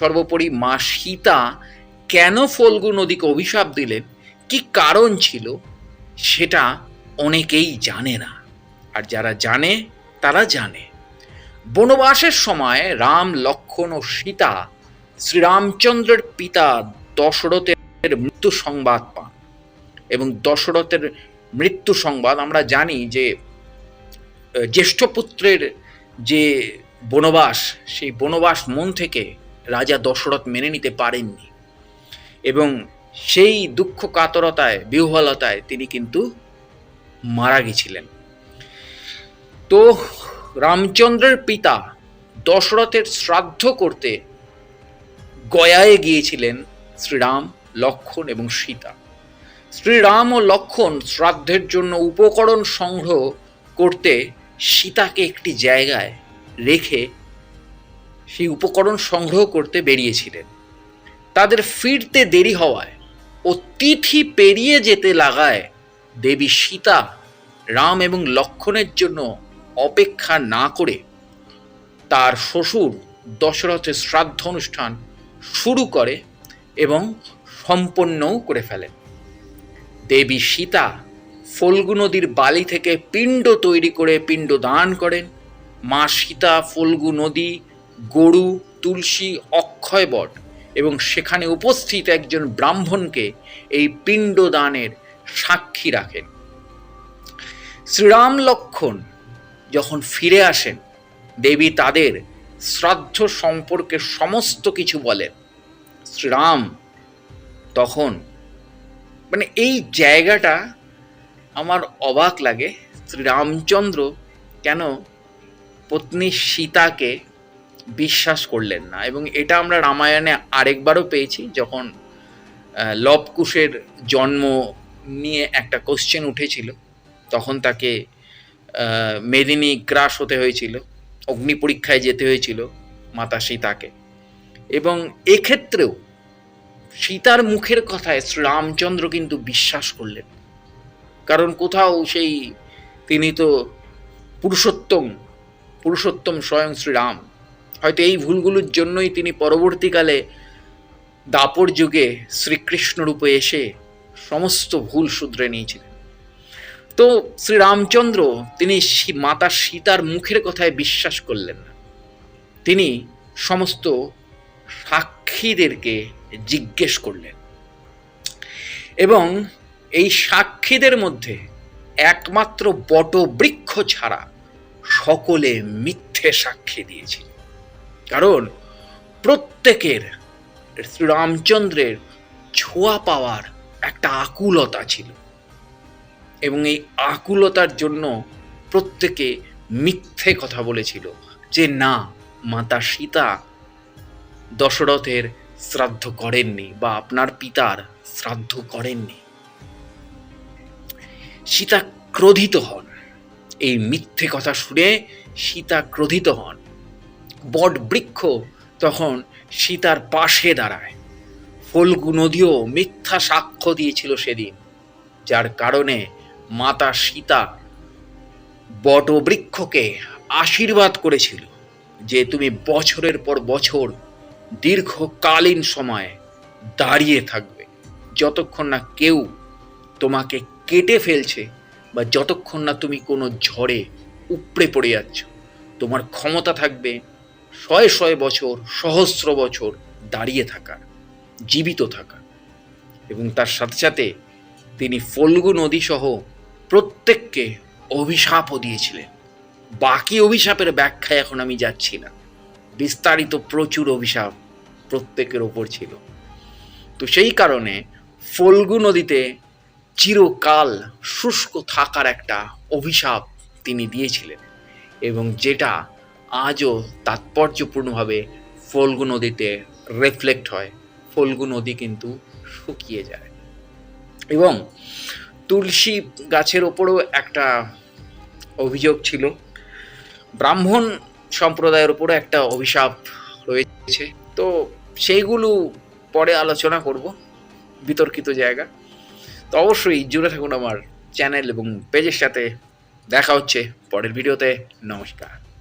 সর্বোপরি মা সীতা কেন ফল্গু নদীকে অভিশাপ দিলেন? কি কারণ ছিল? সেটা অনেকেই জানে না। আর যারা জানে, তারা জানে। বনবাসের সময় রাম, লক্ষণ ও সীতা শ্রীরামচন্দ্রের পিতা দশরথের মৃত্যু সংবাদ পান। এবং দশরথের মৃত্যু সংবাদ আমরা জানি যে জ্যেষ্ঠ পুত্রের যে বনবাস, সেই বনবাস মন থেকে রাজা দশরথ মেনে নিতে পারেননি। এবং সেই দুঃখ কাতরতায়, বিহ্বলতায় তিনি কিন্তু মারা গেছিলেন। তো রামচন্দ্রের পিতা দশরথের শ্রাদ্ধ করতে গয়ায় গিয়েছিলেন শ্রীরাম, লক্ষণ এবং সীতা। শ্রীরাম ও লক্ষণ শ্রাদ্ধের জন্য উপকরণ সংগ্রহ করতে সীতাকে একটি জায়গায় রেখে সেই উপকরণ সংগ্রহ করতে বেরিয়েছিলেন। তাদের ফিরতে দেরি হওয়ায় ও তিথি পেরিয়ে যেতে লাগায় দেবী সীতা রাম এবং লক্ষণের জন্য অপেক্ষা না করে তার শ্বশুর দশরথের শ্রাদ্ধ অনুষ্ঠান শুরু করে এবং সম্পন্নও করে ফেলেন। দেবী সীতা ফল্গু নদীর বালি থেকে পিণ্ড তৈরি করে পিণ্ড দান করেন। মা সীতা ফল্গু নদী গরু, তুলসী, অক্ষয় বট এবং সেখানে উপস্থিত একজন ব্রাহ্মণকে এই পিণ্ড দানের সাক্ষী রাখেন। শ্রীরাম লক্ষণ যখন ফিরে আসেন, দেবী তাদের শ্রাদ্ধ সম্পর্কে সমস্ত কিছু বলেন। শ্রীরাম তখন মানে এই জায়গাটা আমার অবাক লাগে। শ্রীরামচন্দ্র কেন পত্নী সীতাকে বিশ্বাস করলেন না। এবং এটা আমরা রামায়ণে আরেকবারও পেয়েছি, যখন লবকুশের জন্ম নিয়ে একটা কোশ্চেন উঠেছিল, তখন তাকে মেদিনী গ্রাস হতে হয়েছিল, অগ্নি পরীক্ষায় যেতে হয়েছিল মাতা সীতাকে। এবং এক্ষেত্রেও সীতার মুখের কথায় শ্রীরামচন্দ্র কিন্তু বিশ্বাস করলেন। কারণ কোথাও সেই, তিনি তো পুরুষোত্তম পুরুষোত্তম স্বয়ং শ্রীরাম। হয়তো এই ভুলগুলোর জন্যই তিনি পরবর্তীকালে দাপর যুগে শ্রীকৃষ্ণ রূপে এসে সমস্ত ভুল শুধরে নিয়েছিলেন। তো শ্রীরামচন্দ্র তিনি মাতা সীতার মুখের কথায় বিশ্বাস করলেন না। তিনি সমস্ত সাক্ষীদেরকে জিজ্ঞেস করলেন এবং এই সাক্ষীদের মধ্যে একমাত্র বটবৃক্ষ ছাড়া সকলে মিথ্যে সাক্ষী দিয়েছিল। কারণ প্রত্যেকের শ্রীরামচন্দ্রের ছোঁয়া পাওয়ার একটা আকুলতা ছিল। এবং এই আকুলতার জন্য প্রত্যেকে মিথ্যে কথা বলেছিল যে, না, মাতা সীতা দশরথের শ্রাদ্ধ করেননি বা আপনার পিতার শ্রাদ্ধ করেননি। সীতা ক্রোধিত হন। এই মিথ্যে কথা শুনে সীতা ক্রোধিত হন। বট বৃক্ষ তখন সীতার পাশে দাঁড়ায়। ফল্গু নদীও মিথ্যা সাক্ষ্য দিয়েছিল সেদিন, যার কারণে মাতা সীতা বটবৃক্ষকে আশীর্বাদ করেছিল যে তুমি বছরের পর বছর দীর্ঘকালীন সময় দাঁড়িয়ে থাকবে, যতক্ষণ না কেউ তোমাকে কেটে ফেলছে বা যতক্ষণ না তুমি কোনো ঝড়ে উপড়ে পড়ে যাচ্ছ। তোমার ক্ষমতা থাকবে শয়ে শয়ে বছর, সহস্র বছর দাঁড়িয়ে থাকার, জীবিত থাকার। এবং তার সাথে সাথে তিনি ফল্গু নদী সহ প্রত্যেককে অভিশাপও দিয়েছিলেন। বাকি অভিশাপের ব্যাখ্যায় এখন আমি যাচ্ছি না। বিস্তারিত প্রচুর অভিশাপ প্রত্যেকের ওপর ছিল। তো সেই কারণে ফল্গু নদীতে চিরকাল শুষ্ক থাকার একটা অভিশাপ তিনি দিয়েছিলেন। এবং যেটা আজও তাৎপর্যপূর্ণভাবে ফল্গু নদীতে রিফ্লেক্ট হয়। ফল্গু নদী কিন্তু শুকিয়ে যায়। এবং তুলসী গাছের ওপরেও একটা অভিযোগ ছিল। ব্রাহ্মণ সম্প্রদায়ের উপরও একটা অভিশাপ রয়েছে। তো সেইগুলো পরে আলোচনা করব, বিতর্কিত জায়গা। তো অবশ্যই জুড়ে থাকুন আমার চ্যানেল এবং পেজের সাথে দেখা হচ্ছে পরের ভিডিওতে। নমস্কার।